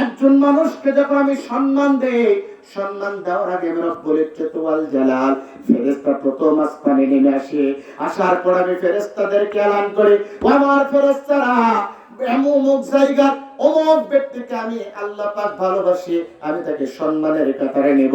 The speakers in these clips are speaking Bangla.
একজন মানুষকে যখন আমি সম্মান দেই, সম্মান দেওয়ার আগে রব্বুল ইজ্জত ওয়াল জালাল ফেরেশতা প্রথম আসমানে নেমে আসে। আসার পর আমি ফেরেশতাদেরকে এলান করি। আমার ফেরেশতারা, এমন জায়গা অমুক ব্যক্তিকে আমি আল্লাহ পাক ভালোবাসি, আমি তাকে সম্মানের কাতারে নিব।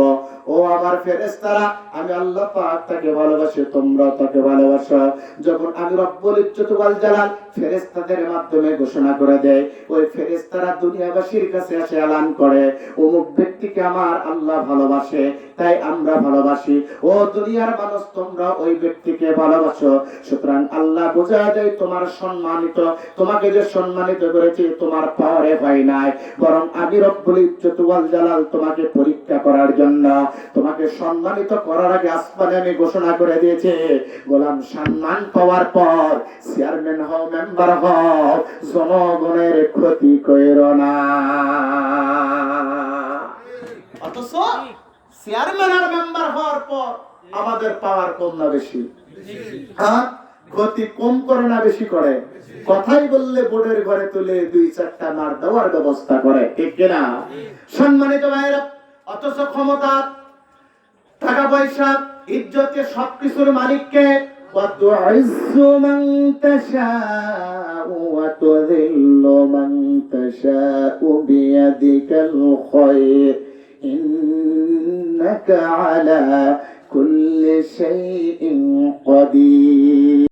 ও আমার ফেরেশতারা, আমি আল্লাহ পাক তাকে ভালোবাসি তোমরা তাকে ভালোবাসো। যখন আমি রব্বুল ইজ্জত ওয়াল জালাল ফেরেশতাদের মাধ্যমে ঘোষণা করে দেয় ওই ফেরেশতারা দুনিয়াবাসীর কাছে এসে এলান করে, অমুক ব্যক্তিকে আমার আল্লাহ ভালোবাসে, তাই আমরা ভালোবাসি। ও দুনিয়ার মানুষ, তোমরা ওই ব্যক্তিকে ভালোবাসো। সুতরাং আল্লাহ বোঝা দেয়, তোমার সম্মানিত, তোমাকে যে সম্মানিত করেছে, তোমার পাওয়ারে হয় নাই। বরং আমি রব্বুল ইজ্জত ওয়াল জালাল তোমাকে পরীক্ষা করার জন্য, তোমাকে সম্মানিত করার আগে আসমানে আমি ঘোষণা করে দিয়েছি, গোলাম সম্মান পাওয়ার পর চেয়ারম্যান হও, মেম্বার হও, জনগণের ক্ষতি কইর না। অথচ চেয়ারম্যান আর মেম্বার হওয়ার পর আমাদের পাওয়ার কম না বেশি। হ্যাঁ? ক্ষতি কম করে না বেশি করে কথাই বললে বোর্ডের ঘরে তুলে দুই চারটা মার দেওয়ার ব্যবস্থা করে ঠিক কিনা সম্মানিত ভাইরা অথচ ক্ষমতা টাকা পয়সা ইজ্জতে সবকিছুর মালিককে وتعز من تشاء وتذل من تشاء بيدك الخير إنك على كل شيء قدير